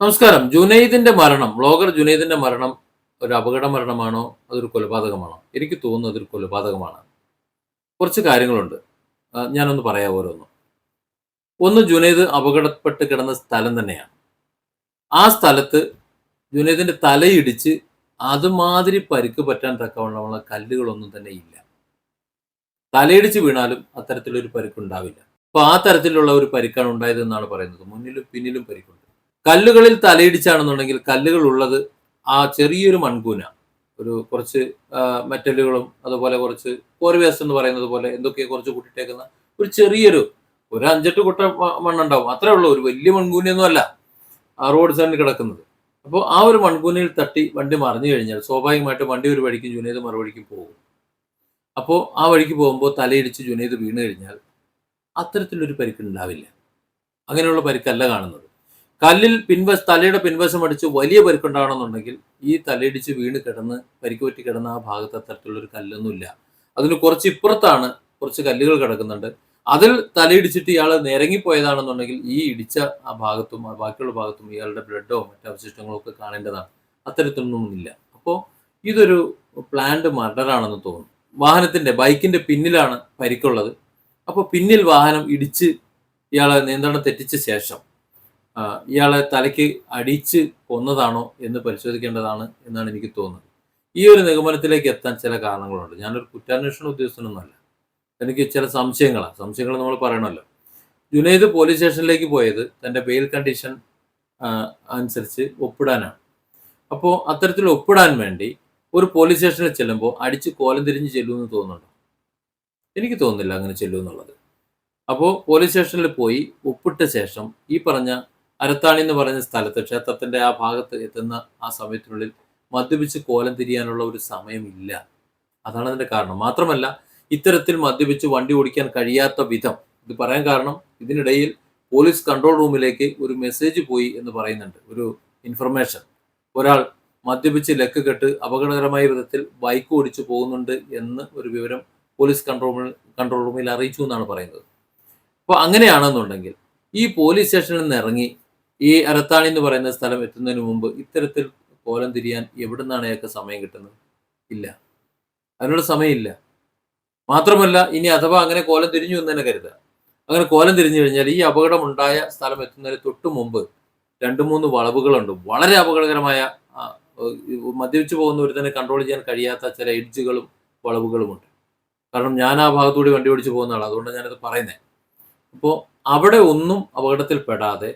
നമസ്കാരം. ജുനൈദിന്റെ മരണം ബ്ലോഗർ ജുനൈദിന്റെ മരണം ഒരു അപകട മരണമാണോ? അതൊരു കൊലപാതകമാണോ? എനിക്ക് തോന്നുന്നത് അതൊരു കൊലപാതകമാണ്. കുറച്ച് കാര്യങ്ങളുണ്ട്. ഞാനൊന്ന് പറയാം ഓരോന്നും. ഒന്ന് ജുനൈദ് അപകടപ്പെട്ട് കിടന്ന സ്ഥലം തന്നെയാണ്. ആ സ്ഥലത്ത് ജുനൈദിന്റെ തലയിടിച്ച് അതുമാതിരി പരിക്ക് പറ്റാൻ തക്കവണ്ണമുള്ള കല്ലുകളൊന്നും തന്നെ ഇല്ല. തലയിടിച്ച് വീണാലും അത്തരത്തിലൊരു പരിക്കുണ്ടാവില്ല. അപ്പൊ ആ തരത്തിലുള്ള ഒരു പരിക്കാണ് ഉണ്ടായതെന്നാണ് പറയുന്നത്. മുന്നിലും പിന്നിലും പരിക്കുണ്ട്. കല്ലുകളിൽ തലയിടിച്ചാണെന്നുണ്ടെങ്കിൽ കല്ലുകൾ ഉള്ളത് ആ ചെറിയൊരു മൺകൂന ഒരു കുറച്ച് മെറ്റലുകളും അതുപോലെ കുറച്ച് കോർവേസ് എന്ന് പറയുന്നത് പോലെ എന്തൊക്കെ കുറച്ച് കൂട്ടിയിട്ടേക്കുന്ന ഒരു ചെറിയൊരു ഒരു അഞ്ചെട്ട് കുട്ട മണ്ണുണ്ടാവും. അത്രേ ഉള്ളൂ. ഒരു വലിയ മൺകൂനയൊന്നും അല്ല ആ റോഡ് സൈഡിൽ കിടക്കുന്നത്. അപ്പോൾ ആ ഒരു മൺകൂനയിൽ തട്ടി വണ്ടി മറിഞ്ഞു കഴിഞ്ഞാൽ സ്വാഭാവികമായിട്ട് വണ്ടി ഒരു വഴിക്കും ജുനേദ് മറുവഴിക്കും പോകും. അപ്പോൾ ആ വഴിക്ക് പോകുമ്പോൾ തലയിടിച്ച് ജുനേദ് വീണ് കഴിഞ്ഞാൽ അത്തരത്തിലൊരു പരിക്കുണ്ടാവില്ല അങ്ങനെയുള്ള പരിക്കല്ല കാണുന്നത്. കല്ലിൽ പിൻവശ തലയുടെ പിൻവശം അടിച്ച് വലിയ പരിക്കുണ്ടാകണമെന്നുണ്ടെങ്കിൽ ഈ തലയിടിച്ച് വീണ് കിടന്ന് പരിക്കുപറ്റി കിടന്ന ആ ഭാഗത്ത് അത്തരത്തിലുള്ള ഒരു കല്ലൊന്നുമില്ല. അതിന് കുറച്ച് ഇപ്പുറത്താണ് കുറച്ച് കല്ലുകൾ കിടക്കുന്നുണ്ട്. അതിൽ തലയിടിച്ചിട്ട് ഇയാൾ നിരങ്ങിപ്പോയതാണെന്നുണ്ടെങ്കിൽ ഈ ഇടിച്ച ആ ഭാഗത്തും ബാക്കിയുള്ള ഭാഗത്തും ഇയാളുടെ ബ്ലഡോ മറ്റു അവശിഷ്ടങ്ങളോ ഒക്കെ കാണേണ്ടതാണ്. അത്തരത്തിലൊന്നും ഇല്ല അപ്പോൾ ഇതൊരു പ്ലാൻഡ് മർഡർ ആണെന്ന് തോന്നുന്നു. വാഹനത്തിന്റെ ബൈക്കിന്റെ പിന്നിലാണ് പരിക്കുള്ളത്. അപ്പോൾ പിന്നിൽ വാഹനം ഇടിച്ച് ഇയാളെ നിയന്ത്രണം തെറ്റിച്ച ശേഷം ഇയാളെ തലയ്ക്ക് അടിച്ച് കൊന്നതാണോ എന്ന് പരിശോധിക്കേണ്ടതാണ് എന്നാണ് എനിക്ക് തോന്നുന്നത്. ഈ ഒരു നിഗമനത്തിലേക്ക് എത്താൻ ചില കാരണങ്ങളുണ്ട്. ഞാനൊരു കുറ്റാന്വേഷണ ഉദ്യോഗസ്ഥനൊന്നുമല്ല. എനിക്ക് ചില സംശയങ്ങളാണ്. സംശയങ്ങൾ നമ്മൾ പറയണമല്ലോ. ജുനൈദ് പോലീസ് സ്റ്റേഷനിലേക്ക് പോയത് തന്റെ ബെയിൽ കണ്ടീഷൻ അനുസരിച്ച് ഒപ്പിടാനാണ്. അപ്പോൾ അത്തരത്തിൽ ഒപ്പിടാൻ വേണ്ടി ഒരു പോലീസ് സ്റ്റേഷനിൽ ചെല്ലുമ്പോൾ അടിച്ച് കോലം തിരിഞ്ഞ് ചെല്ലുമെന്ന് തോന്നുന്നുണ്ടോ? എനിക്ക് തോന്നുന്നില്ല അങ്ങനെ ചെല്ലുമെന്നുള്ളത്. അപ്പോൾ പോലീസ് സ്റ്റേഷനിൽ പോയി ഒപ്പിട്ട ശേഷം ഈ പറഞ്ഞ അരത്താണി എന്ന് പറയുന്ന സ്ഥലത്ത് ക്ഷേത്രത്തിന്റെ ആ ഭാഗത്ത് എത്തുന്ന ആ സമയത്തിനുള്ളിൽ മദ്യപിച്ച് കോലം തിരിയാനുള്ള ഒരു സമയമില്ല. അതാണ് അതിന്റെ കാരണം. മാത്രമല്ല ഇത്തരത്തിൽ മദ്യപിച്ച് വണ്ടി ഓടിക്കാൻ കഴിയാത്ത വിധം ഇത് പറയാൻ കാരണം ഇതിനിടയിൽ പോലീസ് കൺട്രോൾ റൂമിലേക്ക് ഒരു മെസ്സേജ് പോയി എന്ന് പറയുന്നുണ്ട് ഒരു ഇൻഫർമേഷൻ. ഒരാൾ മദ്യപിച്ച് ലക്ക് കെട്ട് അപകടകരമായ വിധത്തിൽ ബൈക്ക് ഓടിച്ചു പോകുന്നുണ്ട് എന്ന് ഒരു വിവരം പോലീസ് കൺട്രോൾ കൺട്രോൾ റൂമിൽ അറിയിച്ചു എന്നാണ് പറയുന്നത്. അപ്പോൾ അങ്ങനെയാണെന്നുണ്ടെങ്കിൽ ഈ പോലീസ് സ്റ്റേഷനിൽ നിന്ന് ഇറങ്ങി ഈ അരത്താണി എന്ന് പറയുന്ന സ്ഥലം എത്തുന്നതിന് മുമ്പ് ഇത്തരത്തിൽ കോലം തിരിയാൻ എവിടെ നിന്നാണ് അയാൾക്ക് സമയം കിട്ടുന്നത്? ഇല്ല. അതിനുള്ള സമയമില്ല. മാത്രമല്ല ഇനി അഥവാ അങ്ങനെ കോലം തിരിഞ്ഞു എന്ന് തന്നെ കരുതുക. അങ്ങനെ കോലം തിരിഞ്ഞു കഴിഞ്ഞാൽ ഈ അപകടം ഉണ്ടായ സ്ഥലം എത്തുന്നതിന് തൊട്ട് മുമ്പ് രണ്ട് മൂന്ന് വളവുകളുണ്ട്. വളരെ അപകടകരമായ മദ്യപിച്ചു പോകുന്ന ഒരു തന്നെ കൺട്രോൾ ചെയ്യാൻ കഴിയാത്ത ചില എഡ്ജുകളും വളവുകളുമുണ്ട്. കാരണം ഞാൻ ആ ഭാഗത്തൂടി വണ്ടി ഓടിച്ചു പോകുന്ന ആളാണ് അതുകൊണ്ട് ഞാനത് പറയുന്നത് അപ്പോൾ അവിടെ ഒന്നും അപകടത്തിൽ പെടാതെ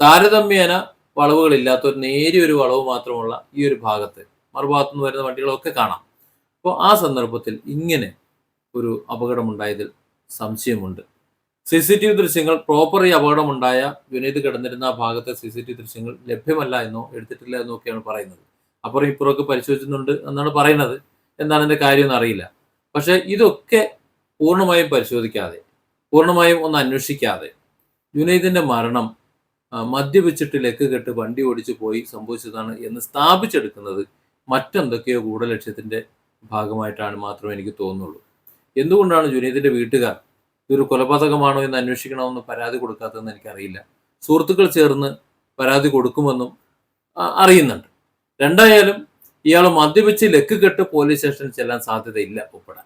താരതമ്യേന വളവുകളില്ലാത്ത ഒരു നേരിയ ഒരു വളവ് മാത്രമുള്ള ഈ ഒരു ഭാഗത്ത് മറുഭാഗത്തു നിന്ന് വരുന്ന വണ്ടികളൊക്കെ കാണാം. അപ്പോൾ ആ സന്ദർഭത്തിൽ ഇങ്ങനെ ഒരു അപകടമുണ്ടായതിൽ സംശയമുണ്ട്. സി സി ടി വി ദൃശ്യങ്ങൾ പ്രോപ്പർ ഈ അപകടമുണ്ടായ വിനീത് കിടന്നിരുന്ന ആ ഭാഗത്തെ സി സി ടി വി ദൃശ്യങ്ങൾ ലഭ്യമല്ല എന്നോ എടുത്തിട്ടില്ല എന്നോ ഒക്കെയാണ് പറയുന്നത്. അപ്പുറം ഇപ്പുറമൊക്കെ പരിശോധിക്കുന്നുണ്ട് എന്നാണ് പറയുന്നത്. എന്താണ് എന്റെ കാര്യം എന്ന് അറിയില്ല. പക്ഷേ ഇതൊക്കെ പൂർണമായും പരിശോധിക്കാതെ പൂർണമായും ഒന്ന് അന്വേഷിക്കാതെ ജുനൈദിന്റെ മരണം മദ്യപിച്ചിട്ട് ലക്ക് കെട്ട് വണ്ടി ഓടിച്ചു പോയി സംഭവിച്ചതാണ് എന്ന് സ്ഥാപിച്ചെടുക്കുന്നത് മറ്റെന്തൊക്കെയോ ഗൂഢലക്ഷ്യത്തിന്റെ ഭാഗമായിട്ടാണ് മാത്രമേ എനിക്ക് തോന്നുള്ളൂ. എന്തുകൊണ്ടാണ് ജുനൈദിന്റെ വീട്ടുകാർ ഇതൊരു കൊലപാതകമാണോ എന്ന് അന്വേഷിക്കണമെന്ന് പരാതി കൊടുക്കാത്തതെന്ന് എനിക്കറിയില്ല. സുഹൃത്തുക്കൾ ചേർന്ന് പരാതി കൊടുക്കുമെന്നും അറിയുന്നുണ്ട്. രണ്ടായാലും ഇയാൾ മദ്യപിച്ച് ലക്ക് കെട്ട് പോലീസ് സ്റ്റേഷനിൽ ചെല്ലാൻ സാധ്യതയില്ല ഒപ്പിടാൻ.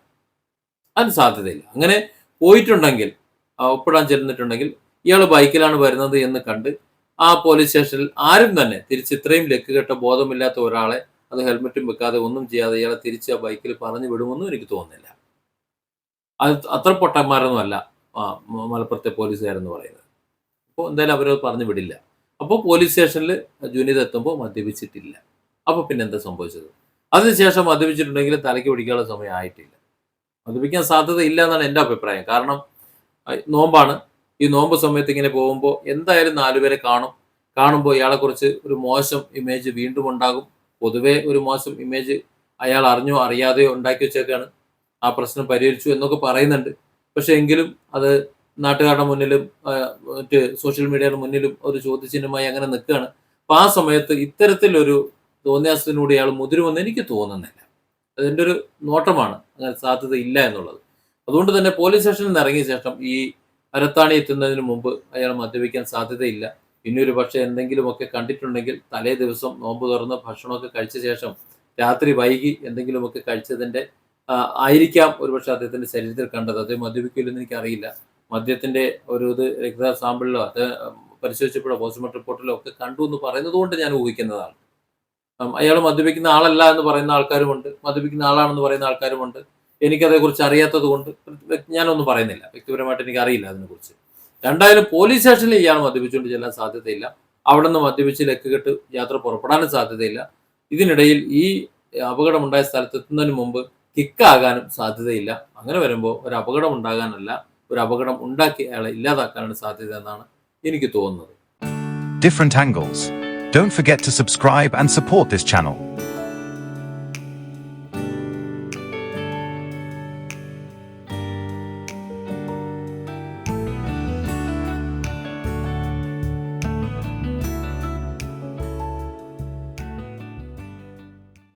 അതിന് സാധ്യതയില്ല. അങ്ങനെ പോയിട്ടുണ്ടെങ്കിൽ ഒപ്പിടാൻ ചെന്നിട്ടുണ്ടെങ്കിൽ ഇയാൾ ബൈക്കിലാണ് വരുന്നത് എന്ന് കണ്ട് ആ പോലീസ് സ്റ്റേഷനിൽ ആരും തന്നെ തിരിച്ച് ഇത്രയും ലക്ക് കെട്ട ബോധമില്ലാത്ത ഒരാളെ അത് ഹെൽമെറ്റും വെക്കാതെ ഒന്നും ചെയ്യാതെ ഇയാളെ തിരിച്ച് ആ ബൈക്കിൽ പറഞ്ഞു വിടുമെന്നും എനിക്ക് തോന്നുന്നില്ല. അത് അത്ര പൊട്ടന്മാരൊന്നും അല്ല മലപ്പുറത്തെ പോലീസുകാരെന്ന് പറയുന്നത്. അപ്പോൾ എന്തായാലും അവരത് പറഞ്ഞു വിടില്ല. അപ്പോൾ പോലീസ് സ്റ്റേഷനിൽ ജൂനിയർ എത്തുമ്പോൾ മദ്യപിച്ചിട്ടില്ല. അപ്പോൾ പിന്നെ എന്താ സംഭവിച്ചത്? അതിനുശേഷം മദ്യപിച്ചിട്ടുണ്ടെങ്കിൽ തലയ്ക്ക് പിടിക്കാനുള്ള സമയം ആയിട്ടില്ല. മദ്യപിക്കാൻ സാധ്യത ഇല്ല എന്നാണ് എന്റെ അഭിപ്രായം. കാരണം നോമ്പാണ്. ഈ നോമ്പ് സമയത്ത് ഇങ്ങനെ പോകുമ്പോൾ എന്തായാലും നാലുപേരെ കാണും. കാണുമ്പോൾ ഇയാളെക്കുറിച്ച് ഒരു മോശം ഇമേജ് വീണ്ടും ഉണ്ടാകും. പൊതുവേ ഒരു മോശം ഇമേജ് അയാൾ അറിഞ്ഞോ അറിയാതെയോ ഉണ്ടാക്കി വെച്ചേക്കാണ്. ആ പ്രശ്നം പരിഹരിച്ചു എന്നൊക്കെ പറയുന്നുണ്ട്. പക്ഷെ എങ്കിലും അത് നാട്ടുകാരുടെ മുന്നിലും മറ്റ് സോഷ്യൽ മീഡിയയുടെ മുന്നിലും ഒരു ചോദ്യചിഹ്നമായി അങ്ങനെ നിൽക്കുകയാണ്. അപ്പൊ ആ സമയത്ത് ഇത്തരത്തിലൊരു തോന്നിയാസത്തിനൂടെ ഇയാൾ മുതിരുമെന്ന് എനിക്ക് തോന്നുന്നില്ല. അതിന്റെ ഒരു നോട്ടമാണ്. അങ്ങനെ സാധ്യത ഇല്ല എന്നുള്ളത്. അതുകൊണ്ട് തന്നെ പോലീസ് സ്റ്റേഷനിൽ നിന്ന് ഇറങ്ങിയ ശേഷം ഈ അരത്താണി എത്തുന്നതിന് മുമ്പ് അയാൾ മദ്യപിക്കാൻ സാധ്യതയില്ല. ഇനിയൊരു പക്ഷേ എന്തെങ്കിലുമൊക്കെ കണ്ടിട്ടുണ്ടെങ്കിൽ തലേ ദിവസം നോമ്പ് തുറന്ന് ഭക്ഷണമൊക്കെ കഴിച്ച ശേഷം രാത്രി വൈകി എന്തെങ്കിലുമൊക്കെ കഴിച്ചതിന്റെ ആയിരിക്കാം ഒരുപക്ഷെ അദ്ദേഹത്തിന്റെ ശരീരത്തിൽ കണ്ടത്. അദ്ദേഹം മദ്യപിക്കില്ലെന്ന് എനിക്കറിയില്ല. മദ്യത്തിന്റെ ഒരു ഇത് രക്ത സാമ്പിളിലോ അത് പരിശോധിച്ചപ്പോഴോ പോസ്റ്റ്മോർട്ടം റിപ്പോർട്ടിലോ ഒക്കെ കണ്ടു എന്ന് പറയുന്നത് കൊണ്ട് ഞാൻ ഊഹിക്കുന്നതാണ്. അയാൾ മദ്യപിക്കുന്ന ആളല്ല എന്ന് പറയുന്ന ആൾക്കാരുമുണ്ട്. മദ്യപിക്കുന്ന ആളാണെന്ന് പറയുന്ന ആൾക്കാരുമുണ്ട്. എനിക്കതേക്കുറിച്ച് അറിയാത്തത് കൊണ്ട് ഞാനൊന്നും പറയുന്നില്ല. വ്യക്തിപരമായിട്ട് എനിക്ക് അറിയില്ല അതിനെക്കുറിച്ച്. രണ്ടായാലും പോലീസ് സ്റ്റേഷനിൽ ഇയാൾ മദ്യപിച്ചുകൊണ്ട് ചെല്ലാൻ സാധ്യതയില്ല. അവിടെ നിന്ന് മദ്യപിച്ച് ലക്കുകെട്ട് യാത്ര പുറപ്പെടാനും സാധ്യതയില്ല. ഇതിനിടയിൽ ഈ അപകടമുണ്ടായ സ്ഥലത്തെത്തുന്നതിന് മുമ്പ് കിക്കാകാനും സാധ്യതയില്ല. അങ്ങനെ വരുമ്പോൾ ഒരു അപകടം ഉണ്ടാകാനല്ല ഒരു അപകടം ഉണ്ടാക്കി അയാളെ ഇല്ലാതാക്കാനാണ് സാധ്യത എന്നാണ് എനിക്ക് തോന്നുന്നത്. Different angles. Don't forget to subscribe and support this channel.